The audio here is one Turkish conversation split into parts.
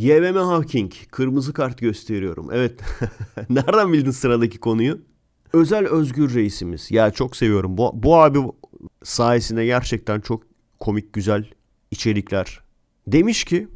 YVM Hawking. Kırmızı kart gösteriyorum. Evet. Nereden bildin sıradaki konuyu? Özel Özgür Reisimiz. Ya çok seviyorum. Bu, bu abi sayesinde gerçekten çok komik güzel içerikler. Demiş ki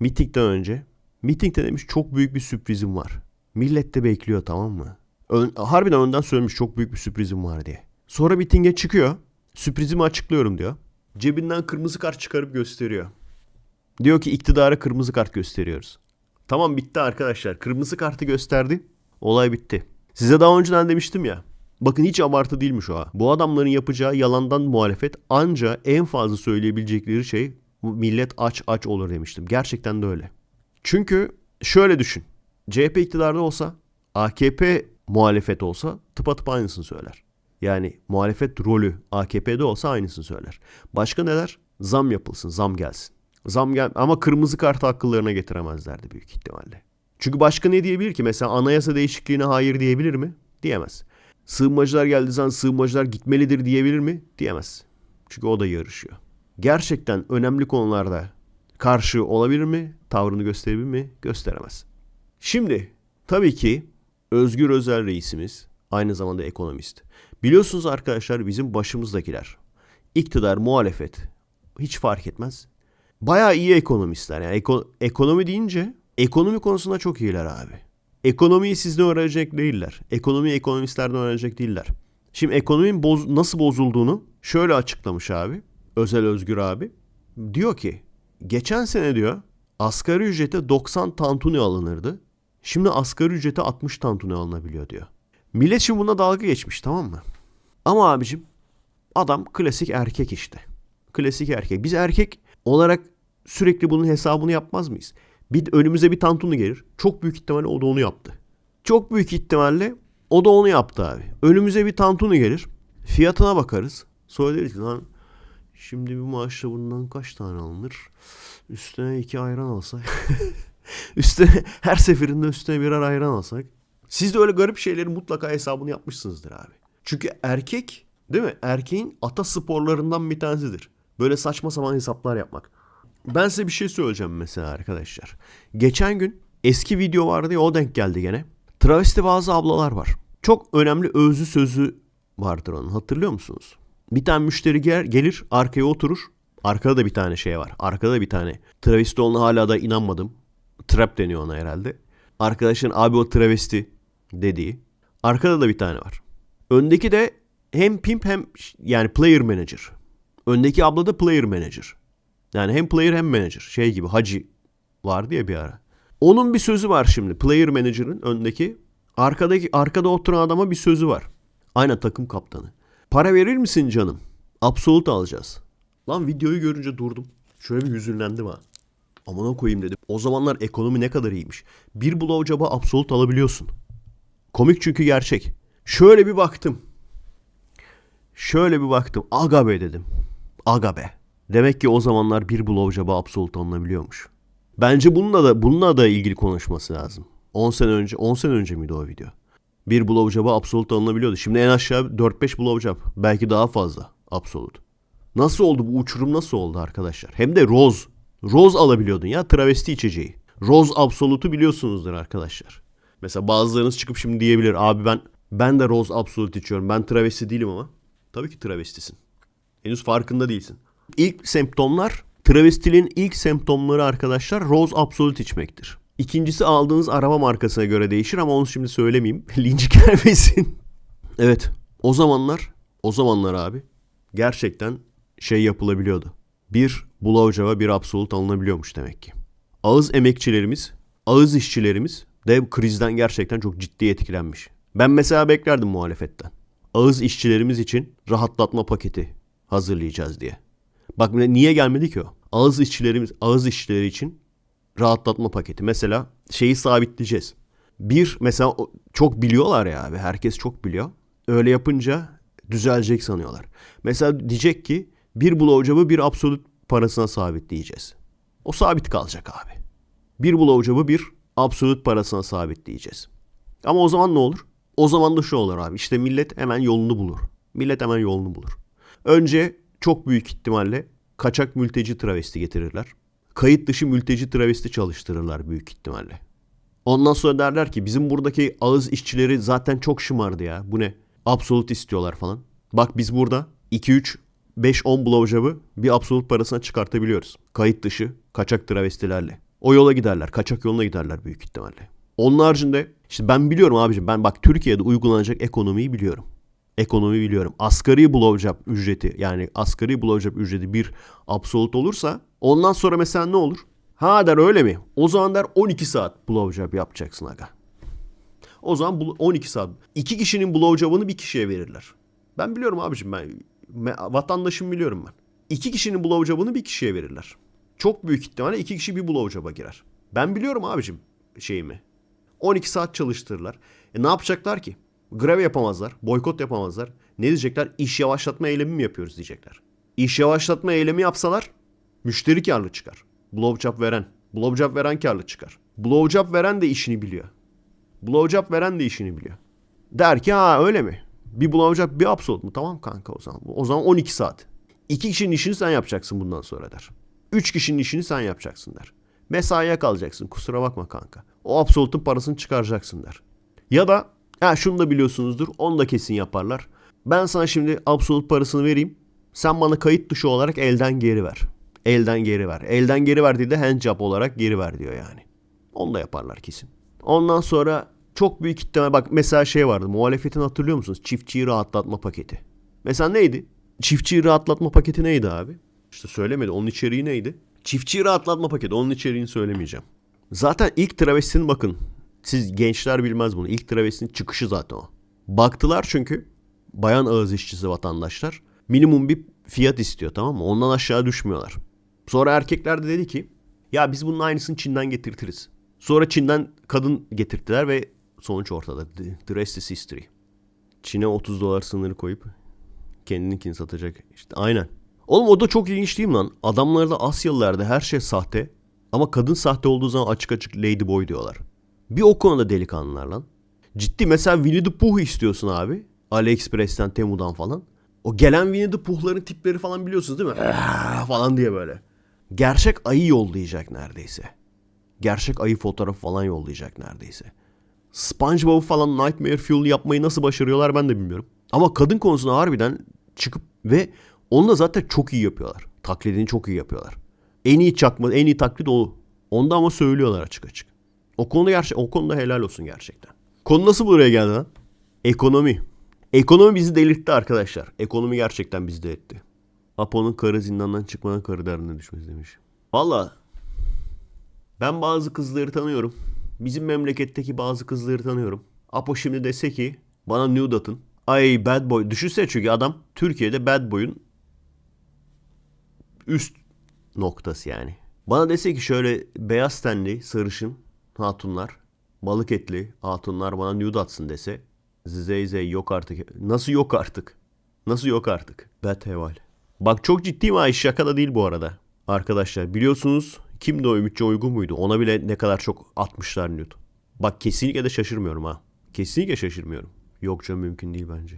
mitingden önce. Mitingde demiş çok büyük bir sürprizim var. Millet de bekliyor tamam mı? Ön, harbiden önden söylemiş çok büyük bir sürprizim var diye. Sonra mitinge çıkıyor. Sürprizimi açıklıyorum diyor. Cebinden kırmızı kart çıkarıp gösteriyor. Diyor ki iktidara kırmızı kart gösteriyoruz. Tamam bitti arkadaşlar. Kırmızı kartı gösterdi. Olay bitti. Size daha önceden demiştim ya. Bakın hiç abartı değilmiş o. Bu adamların yapacağı yalandan muhalefet anca en fazla söyleyebilecekleri şey millet aç aç olur demiştim. Gerçekten de öyle. Çünkü şöyle düşün. CHP iktidarda olsa AKP muhalefet olsa tıpatıp aynısını söyler. Yani muhalefet rolü AKP'de olsa aynısını söyler. Başka neler? Zam yapılsın, zam gelsin. Zam gel ama kırmızı kartı akıllarına getiremezlerdi büyük ihtimalle. Çünkü başka ne diyebilir ki? Mesela anayasa değişikliğine hayır diyebilir mi? Diyemez. Sığınmacılar geldiği zaman sığınmacılar gitmelidir diyebilir mi? Diyemez. Çünkü o da yarışıyor. Gerçekten önemli konularda karşı olabilir mi? Tavrını gösterebilir mi? Gösteremez. Şimdi tabii ki Özgür Özel reisimiz aynı zamanda ekonomist. Biliyorsunuz arkadaşlar bizim başımızdakiler. iktidar, muhalefet hiç fark etmez. Bayağı iyi ekonomistler. Yani eko- ekonomi deyince ekonomi konusunda çok iyiler abi. Ekonomiyi sizden öğrenecek değiller. Ekonomiyi ekonomistlerden öğrenecek değiller. Şimdi ekonominin boz- nasıl bozulduğunu şöyle açıklamış abi. Özel Özgür abi. Diyor ki geçen sene diyor asgari ücrete 90 tantuni alınırdı. Şimdi asgari ücrete 60 tantuni alınabiliyor diyor. Millet şimdi buna dalga geçmiş tamam mı? Ama abicim adam klasik erkek işte. Klasik erkek. Biz erkek olarak sürekli bunun hesabını yapmaz mıyız? Bir önümüze bir tantuni gelir. Çok büyük ihtimalle o da onu yaptı. Çok büyük ihtimalle o da onu yaptı abi. Önümüze bir tantuni gelir. Fiyatına bakarız. Sonra deriz ki lan şimdi bir maaşla bundan kaç tane alınır? Üstüne iki ayran alsak. üstüne her seferinde üstüne birer ayran alsak. Siz de öyle garip şeylerin mutlaka hesabını yapmışsınızdır abi. Çünkü erkek değil mi? Erkeğin ata sporlarından bir tanesidir. Böyle saçma sapan hesaplar yapmak. Ben size bir şey söyleyeceğim mesela arkadaşlar. Geçen gün eski video vardı ya o denk geldi gene. Travesti bazı ablalar var. Çok önemli özlü sözü vardır onun hatırlıyor musunuz? Bir tane müşteri gel, gelir arkaya oturur. Arkada da bir tane şey var. Arkada bir tane. Travesti olduğuna hala da inanmadım. Trap deniyor ona herhalde. Arkadaşın abi o travesti dediği. Arkada da bir tane var. Öndeki de hem pimp hem yani player manager. Öndeki abla da player manager. Yani hem player hem manager. Şey gibi hacı vardı ya bir ara. Onun bir sözü var şimdi. Player manager'ın öndeki. Arkadaki arkada oturan adama bir sözü var. Aynen takım kaptanı. Para verir misin canım? Absolut alacağız. Lan videoyu görünce durdum. Şöyle bir hüzünlendim ha. Amına koyayım dedim. O zamanlar ekonomi ne kadar iyiymiş. Bir blowjob'a absolut alabiliyorsun. Komik çünkü gerçek. Şöyle bir baktım. Şöyle bir baktım. Aga be dedim. Aga be. Demek ki o zamanlar bir blowjob'a absolut alınabiliyormuş. Bence bununla da bununla da ilgili konuşması lazım. 10 sene önce 10 sene önce miydi o video? Bir blowjob'a absolut alınabiliyordu. Şimdi en aşağı 4-5 blowjob. Belki daha fazla absolut. Nasıl oldu bu uçurum nasıl oldu arkadaşlar? Hem de Rose. Rose alabiliyordun ya travesti içeceği. Rose Absolute'u biliyorsunuzdur arkadaşlar. Mesela bazılarınız çıkıp şimdi diyebilir abi ben ben de Rose Absolute içiyorum. Ben travesti değilim ama. Tabii ki travestisin. Henüz farkında değilsin. İlk semptomlar travestiliğin ilk semptomları arkadaşlar Rose Absolute içmektir. İkincisi aldığınız araba markasına göre değişir ama onu şimdi söylemeyeyim. Linç gelmesin. evet. O zamanlar o zamanlar abi gerçekten şey yapılabiliyordu. Bir blowjob'a bir absolut alınabiliyormuş demek ki. Ağız emekçilerimiz, ağız işçilerimiz de krizden gerçekten çok ciddi etkilenmiş. Ben mesela beklerdim muhalefetten. Ağız işçilerimiz için rahatlatma paketi hazırlayacağız diye. Bak niye gelmedi ki o? Ağız işçilerimiz, ağız işçileri için rahatlatma paketi. Mesela şeyi sabitleyeceğiz. Bir mesela çok biliyorlar ya abi. Herkes çok biliyor. Öyle yapınca düzelecek sanıyorlar. Mesela diyecek ki bir blowjob'ı bir absolut parasına sabitleyeceğiz. O sabit kalacak abi. Bir blowjob'ı bir absolut parasına sabitleyeceğiz. Ama o zaman ne olur? O zaman da şu olur abi. İşte millet hemen yolunu bulur. Millet hemen yolunu bulur. Önce çok büyük ihtimalle kaçak mülteci travesti getirirler. kayıt dışı mülteci travesti çalıştırırlar büyük ihtimalle. Ondan sonra derler ki bizim buradaki ağız işçileri zaten çok şımardı ya. Bu ne? Absolut istiyorlar falan. Bak biz burada 2 3 5 10 blowjob'ı bir absolut parasına çıkartabiliyoruz. Kayıt dışı kaçak travestilerle. O yola giderler. Kaçak yoluna giderler büyük ihtimalle. Onun haricinde işte ben biliyorum abicim. Ben bak Türkiye'de uygulanacak ekonomiyi biliyorum. Ekonomi biliyorum. Asgari blowjob ücreti yani asgari blowjob ücreti bir absolut olursa ondan sonra mesela ne olur? Ha der öyle mi? O zaman der 12 saat blowjob yapacaksın aga. O zaman bu- 12 saat. İki kişinin blowjob'ını bir kişiye verirler. Ben biliyorum abicim ben. Vatandaşım biliyorum ben. İki kişinin blowjob'ını bir kişiye verirler. Çok büyük ihtimalle iki kişi bir blowjob'a girer. Ben biliyorum abicim şeyimi. 12 saat çalıştırırlar. E ne yapacaklar ki? Grev yapamazlar, boykot yapamazlar. Ne diyecekler? İş yavaşlatma eylemi mi yapıyoruz diyecekler. İş yavaşlatma eylemi yapsalar müşteri karlı çıkar. Blowjob veren. Blowjob veren karlı çıkar. Blowjob veren de işini biliyor. Blowjob veren de işini biliyor. Der ki ha öyle mi? Bir blowjob bir absolut mu? Tamam kanka o zaman. O zaman 12 saat. İki kişinin işini sen yapacaksın bundan sonra der. Üç kişinin işini sen yapacaksın der. Mesaiye kalacaksın kusura bakma kanka. O absolutun parasını çıkaracaksın der. Ya da ha şunu da biliyorsunuzdur onu da kesin yaparlar. Ben sana şimdi absolut parasını vereyim. Sen bana kayıt dışı olarak elden geri ver. Elden geri ver. Elden geri ver değil de handjob olarak geri ver diyor yani. Onu da yaparlar kesin. Ondan sonra çok büyük ihtimal bak mesela şey vardı. Muhalefetin hatırlıyor musunuz? Çiftçiyi rahatlatma paketi. Mesela neydi? Çiftçiyi rahatlatma paketi neydi abi? İşte söylemedi. Onun içeriği neydi? Çiftçiyi rahatlatma paketi. Onun içeriğini söylemeyeceğim. Zaten ilk travestinin bakın. Siz gençler bilmez bunu. İlk travestinin çıkışı zaten o. Baktılar çünkü bayan ağız işçisi vatandaşlar minimum bir fiyat istiyor tamam mı? Ondan aşağı düşmüyorlar. Sonra erkekler de dedi ki ya biz bunun aynısını Çin'den getirtiriz. Sonra Çin'den kadın getirttiler ve sonuç ortada. The, rest is history. Çin'e 30 dolar sınırı koyup kendininkini satacak. İşte aynen. Oğlum o da çok ilginç değil mi lan? Adamlarda Asyalılarda her şey sahte. Ama kadın sahte olduğu zaman açık açık ladyboy diyorlar. Bir o konuda delikanlılar lan. Ciddi mesela Winnie the Pooh istiyorsun abi. AliExpress'ten, Temu'dan falan. O gelen Winnie the Pooh'ların tipleri falan biliyorsunuz değil mi? "Aa!" falan diye böyle. Gerçek ayı yollayacak neredeyse. Gerçek ayı fotoğrafı falan yollayacak neredeyse. SpongeBob falan Nightmare Fuel yapmayı nasıl başarıyorlar ben de bilmiyorum. Ama kadın konusunda harbiden çıkıp ve onu da zaten çok iyi yapıyorlar. Taklidini çok iyi yapıyorlar. En iyi çakma, en iyi taklit o. Onda ama söylüyorlar açık açık. O konuda gerçek, o konuda helal olsun gerçekten. Konu nasıl buraya geldi lan? Ekonomi. Ekonomi bizi delirtti arkadaşlar. Ekonomi gerçekten bizi delirtti. Apo'nun karı zindandan çıkmadan karı derdine düşmesi demiş. Valla ben bazı kızları tanıyorum. Bizim memleketteki bazı kızları tanıyorum. Apo şimdi dese ki bana nude atın. Ay bad boy. Düşünsene çünkü adam Türkiye'de bad boy'un üst noktası yani. Bana dese ki şöyle beyaz tenli sarışın hatunlar, balık etli hatunlar bana nude atsın dese. Zeyzey yok artık. Nasıl yok artık? Nasıl yok artık? Bet heval. Bak çok ciddiyim iş şaka da değil bu arada. Arkadaşlar biliyorsunuz kimdi o Ümitçi Uygun muydu? Ona bile ne kadar çok atmışlar nude. Bak kesinlikle de şaşırmıyorum ha. Kesinlikle şaşırmıyorum. Yok canım mümkün değil bence.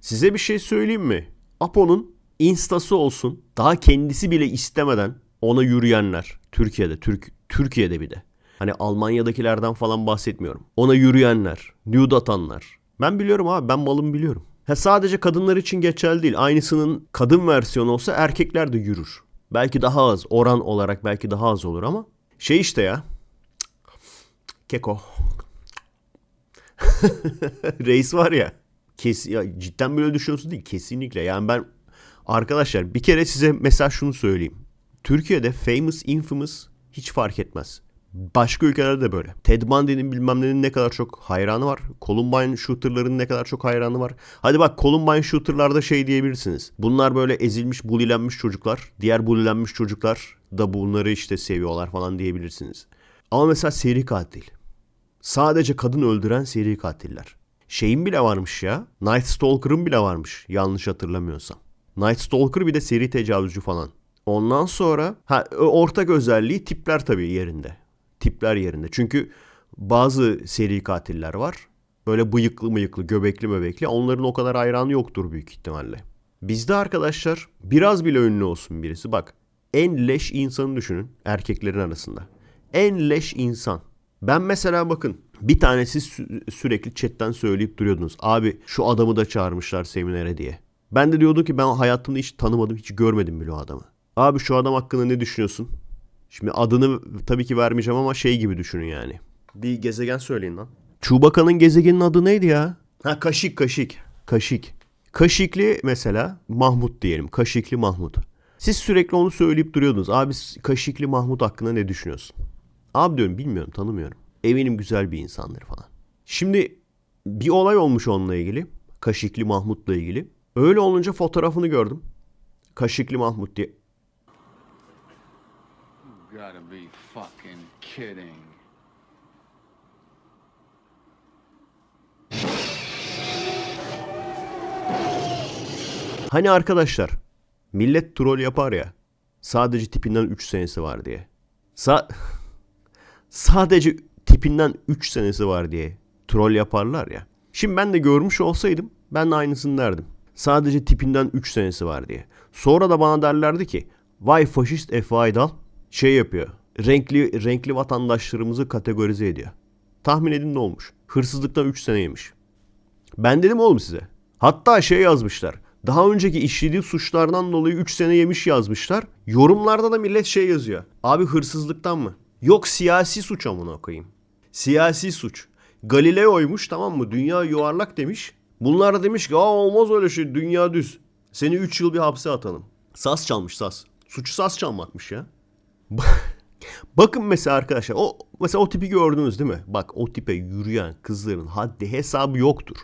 Size bir şey söyleyeyim mi? Apo'nun instası olsun. Daha kendisi bile istemeden ona yürüyenler. Türkiye'de, Türk Türkiye'de bir de. Hani Almanya'dakilerden falan bahsetmiyorum. Ona yürüyenler, nude atanlar. Ben biliyorum abi, ben malımı biliyorum. Ha sadece kadınlar için geçerli değil. Aynısının kadın versiyonu olsa erkekler de yürür. Belki daha az, oran olarak belki daha az olur ama şey işte ya. Keko. Reis var ya. Kes, ya cidden böyle düşünüyorsun değil kesinlikle. Yani ben arkadaşlar bir kere size mesela şunu söyleyeyim. Türkiye'de famous, infamous hiç fark etmez. Başka ülkelerde de böyle. Ted Bundy'nin bilmem nenin ne kadar çok hayranı var. Columbine shooter'ların ne kadar çok hayranı var. Hadi bak Columbine shooter'larda şey diyebilirsiniz. Bunlar böyle ezilmiş, bulilenmiş çocuklar. Diğer bulilenmiş çocuklar da bunları işte seviyorlar falan diyebilirsiniz. Ama mesela seri katil. Sadece kadın öldüren seri katiller. Şeyin bile varmış ya. Night Stalker'ın bile varmış yanlış hatırlamıyorsam. Night Stalker bir de seri tecavüzcü falan. Ondan sonra ha ortak özelliği tipler tabii yerinde. Tipler yerinde. Çünkü bazı seri katiller var. Böyle bıyıklı mıyıklı, göbekli möbekli. Onların o kadar hayranı yoktur büyük ihtimalle. Bizde arkadaşlar biraz bile ünlü olsun birisi. Bak en leş insanı düşünün erkeklerin arasında. En leş insan. Ben mesela bakın bir tanesi sü- sürekli chatten söyleyip duruyordunuz. Abi şu adamı da çağırmışlar seminere diye. Ben de diyordum ki ben hayatımda hiç tanımadım, hiç görmedim bile o adamı. Abi şu adam hakkında ne düşünüyorsun? Şimdi adını tabii ki vermeyeceğim ama şey gibi düşünün yani. Bir gezegen söyleyin lan. Chewbacca'nın gezegenin adı neydi ya? Ha Kaşık Kaşık. Kaşık. Kaşıklı mesela Mahmut diyelim. Kaşıklı Mahmut. Siz sürekli onu söyleyip duruyordunuz. Abi Kaşıklı Mahmut hakkında ne düşünüyorsun? Abi diyorum bilmiyorum tanımıyorum. Eminim güzel bir insandır falan. Şimdi bir olay olmuş onunla ilgili. Kaşıklı Mahmut'la ilgili. Öyle olunca fotoğrafını gördüm. Kaşıklı Mahmut diye. Gotta be fucking kidding. Hani arkadaşlar millet troll yapar ya. Sadece tipinden 3 senesi var diye. Sa sadece tipinden 3 senesi var diye troll yaparlar ya. Şimdi ben de görmüş olsaydım ben de aynısını derdim. Sadece tipinden 3 senesi var diye. Sonra da bana derlerdi ki vay faşist Efe Aydal şey yapıyor. Renkli renkli vatandaşlarımızı kategorize ediyor. Tahmin edin ne olmuş? Hırsızlıktan 3 sene yemiş. Ben dedim oğlum size. Hatta şey yazmışlar. Daha önceki işlediği suçlardan dolayı 3 sene yemiş yazmışlar. Yorumlarda da millet şey yazıyor. Abi hırsızlıktan mı? Yok siyasi suç amına koyayım. Siyasi suç. Galileo'ymuş tamam mı? Dünya yuvarlak demiş. Bunlar da demiş ki Aa, olmaz öyle şey dünya düz. Seni 3 yıl bir hapse atalım. Saz çalmış saz. Suçu saz çalmakmış ya. Bakın mesela arkadaşlar o mesela o tipi gördünüz değil mi? Bak o tipe yürüyen kızların haddi hesabı yoktur.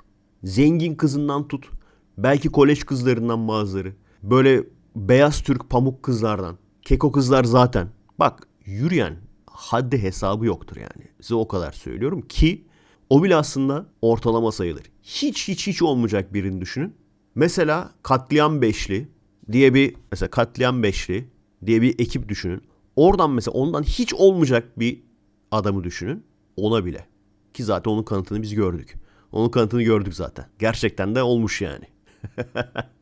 Zengin kızından tut. Belki kolej kızlarından bazıları. Böyle beyaz Türk pamuk kızlardan. Keko kızlar zaten. Bak yürüyen haddi hesabı yoktur yani. Size o kadar söylüyorum ki o bile aslında ortalama sayılır. Hiç hiç hiç olmayacak birini düşünün. Mesela Katliam Beşli diye bir mesela Katliam Beşli diye bir ekip düşünün. Oradan mesela ondan hiç olmayacak bir adamı düşünün. Ona bile. Ki zaten onun kanıtını biz gördük. Onun kanıtını gördük zaten. Gerçekten de olmuş yani.